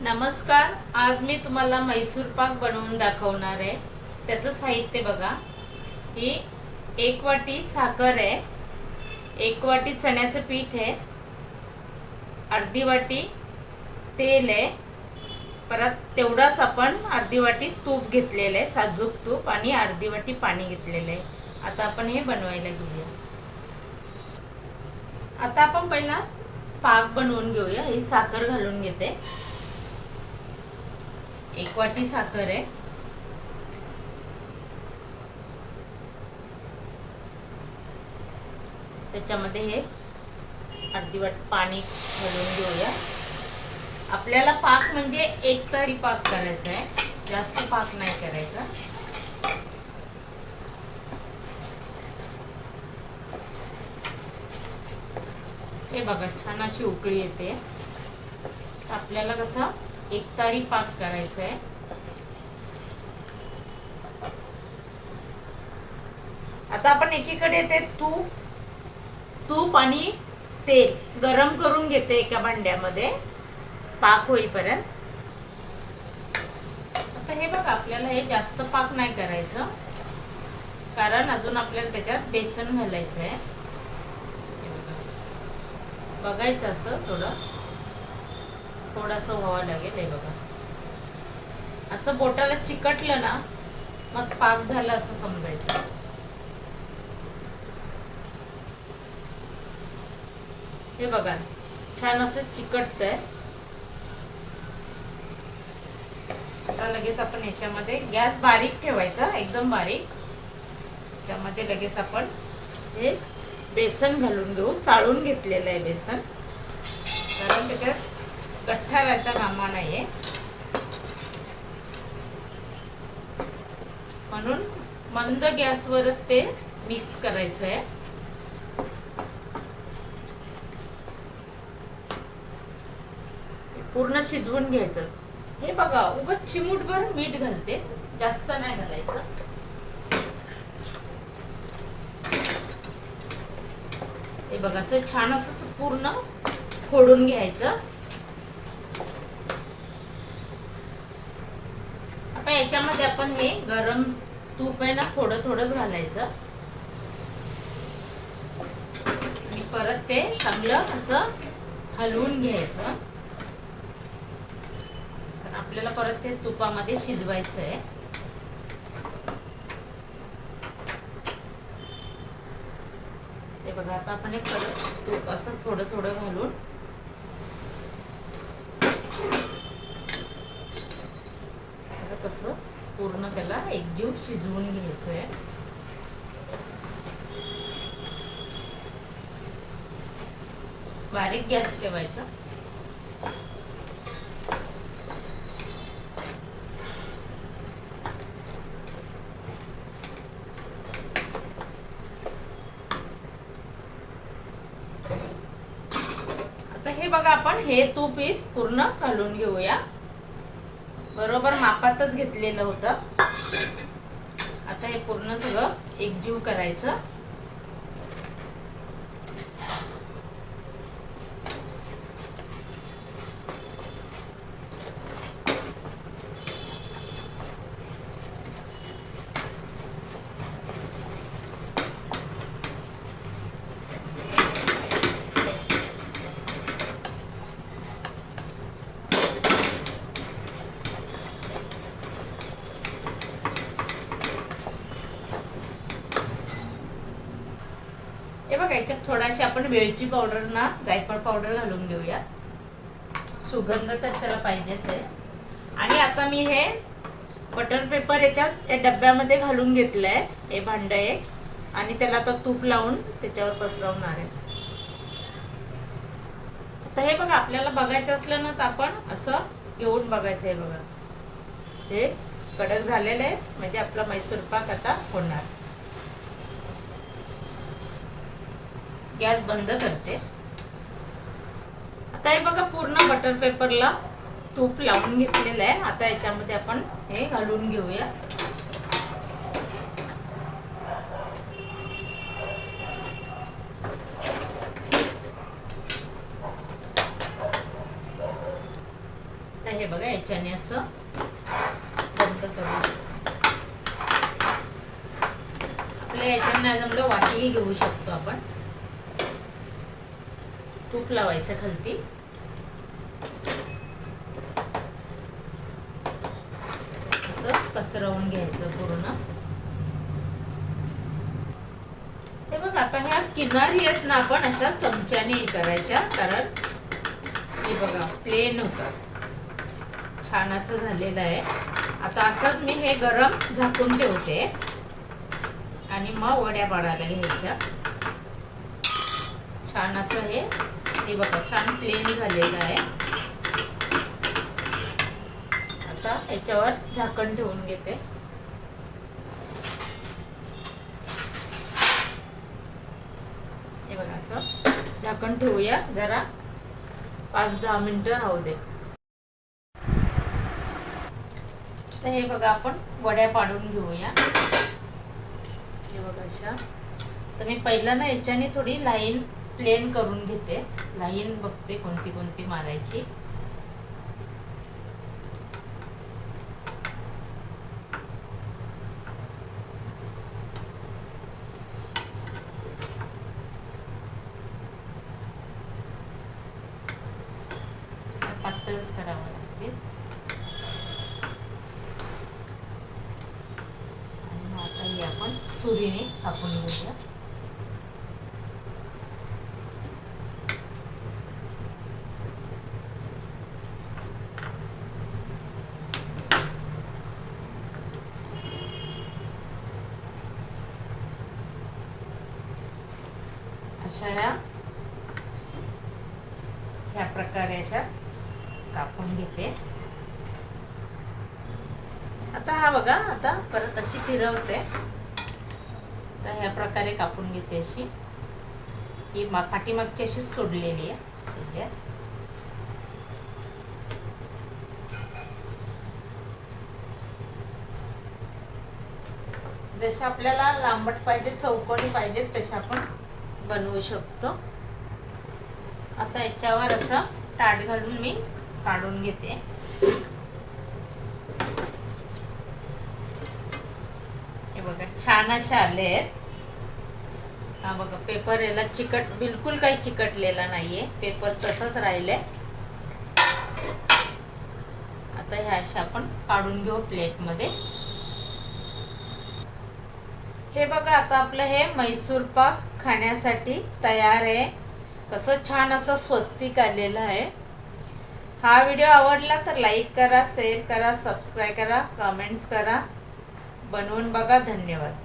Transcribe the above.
नमस्कार आज मी तुम्हाला मैसूर पाक बनवून दाखवणार आहे. त्याचं साहित्य बघा. ही एक वाटी साखर आहे. एक वाटी चण्याचं पीठ आहे. अर्धी वाटी तेल आहे. परत तेवढाच आपण अर्धी वाटी तूप घेतलेलं आहे साजूक तूप आणि अर्धी वाटी पाणी घेतलेलं आहे. आता आपण हे बनवायला घेऊया. आता आपण पहिला पाक बनवून घेऊया. ही साखर घालून घेते. एक वाटी साखर आहे. त्याच्यामध्ये हे अर्धी वाट पाणी घालून घेऊया. आपल्याला पाक म्हणजे एक तरी पाक करायचा आहे. जास्त पाक नाही करायचा. हे बघा छान अशी उकळी येते. आपल्याला कसं एक तारी पाक करायचा आहे. आता आपण एकीकडे ते तूप तूप आणि तेल गरम करून घेते एका भांड्यामध्ये. पाक होईपर्यंत. आता हे बघा आपल्याला हे जास्त पाक नाही करायचं. कारण अजून आपल्याला त्याच्यात बेसन घालायचं आहे बघायचं असं थोडं. थोडंसं व्हावं लागेल हे बघा. असं बोटाला चिकटलं ना मग पाक झाला असं समजायचं. हे बघा छान असं चिकटतंय. आता लगेच आपण याच्यामध्ये गॅस बारीक ठेवायचा एकदम बारीक. त्यामध्ये लगेच आपण हे बेसन घालून घेऊ चाळून घेतलेलं आहे बेसन. कारण त्याच्यात कठ्ठा राहता कामा नाहीये. म्हणून मंद गॅसवरच ते मिक्स करायचं आहे पूर्ण शिजवून घ्यायचं. हे बघा उगच चिमूटभर मीठ घालते. जास्त नाही घालायचं. हे बघा असं छान असं पूर्ण फोडून घ्यायचं. आता याच्यामध्ये आपण हे गरम तूप आहे ना थोडं थोडंच घालायचं. आणि परत ते चांगलं असं हलवून घ्यायचं. तर आपल्याला परत ते तुपामध्ये शिजवायचं आहे. ते बघा आता आपण हे परत तूप असं थोडं थोडं घालून तसं पूर्ण त्याला एकजीव शिजवून घ्यायचं आहे बारीक गॅस ठेवायचा. आता हे बघा आपण हे तूप पीस पूर्ण घालून घेऊया. बरोबर मापातच घेतलेलं होतं. आता हे पूर्ण सगळं एकजीव करायचं. याच्यात थोडाशी आपण वेलची पावडर ना जायफळ पावडर घालून घेऊया. सुगंध तर त्याला पाहिजेच आहे. आणि आता मी हे बटर पेपर याच्यात या डब्यामध्ये घालून घेतलं आहे हे भांड आहे आणि त्याला आता तूप लावून त्याच्यावर पसरवणार आहे. आता हे बघा आपल्याला बघायचं असलं ना तर आपण असं घेऊन बघायचं आहे बघा. हे कडक झालेलं आहे म्हणजे आपला मैसूर पाक आता होणार. गॅस बंद करते. आता हे बघा पूर्ण बटर पेपरला तूप लावून घेतलेलं आहे. आता याच्यामध्ये आपण हे घालून घेऊया. आता हे बघा याच्याने असं बंद करू आपल्या याच्याने जमलं वाटीही घेऊ शकतो आपण. तूप लावायचं खालती. असं पसरवून घ्यायचं पूर्ण. हे बघ आता ह्या किनारी आहेत ना आपण अशा चमच्याने करायच्या कारण हे बघा प्लेन होतात छान असं झालेलं आहे. आता असंच मी हे गरम झाकून ठेवते. आणि मग वड्या पाडायला घ्यायच्या. छान असं हे हे बघा छान प्लेन झालेलं आहे. आता याच्यावर झाकण ठेवून घेते. हे बघा असं. झाकण ठेवूया जरा पाच दहा मिनटं राहू दे. तर हे बघा आपण वड्या पाडून घेऊया. हे बघा अशा. तर मी पहिलं ना याच्याने थोडी लाईन प्लेन करून घेते. लाईन बघते कोणती कोणती मारायची. पातळच करावं लागते आणि मग आता ही आपण सुरीने कापून घेऊया. अशा ह्या ह्या प्रकारे अशा कापून घेते. आता हा बघा आता परत अशी फिरवते. तर ह्या प्रकारे कापून घेते अशी. ही मा पाठीमागची अशीच सोडलेली आहे. सध्या जशा आपल्याला लांबट पाहिजे चौकोनी पाहिजेत तशा आपण बनवू शकतो. आता याच्यावर असं ताट घालून मी काढून घेते. हे बघा छान असे आले आहेत. हा बघा पेपर याला चिकट बिलकुल काही चिकटलेला नाहीये. पेपर तसंच राहिले. आता ह्या अशा आपण काढून घेऊ प्लेटमध्ये हे बघा आता आपलं हे मैसूर पाक. खाण्यासाठी तयार आहे. कसं छान असं स्वस्तिक आलेलं आहे. हा व्हिडिओ आवडला तर लाईक करा शेअर करा सबस्क्राईब करा कमेंट्स करा. बनवून बघा. धन्यवाद.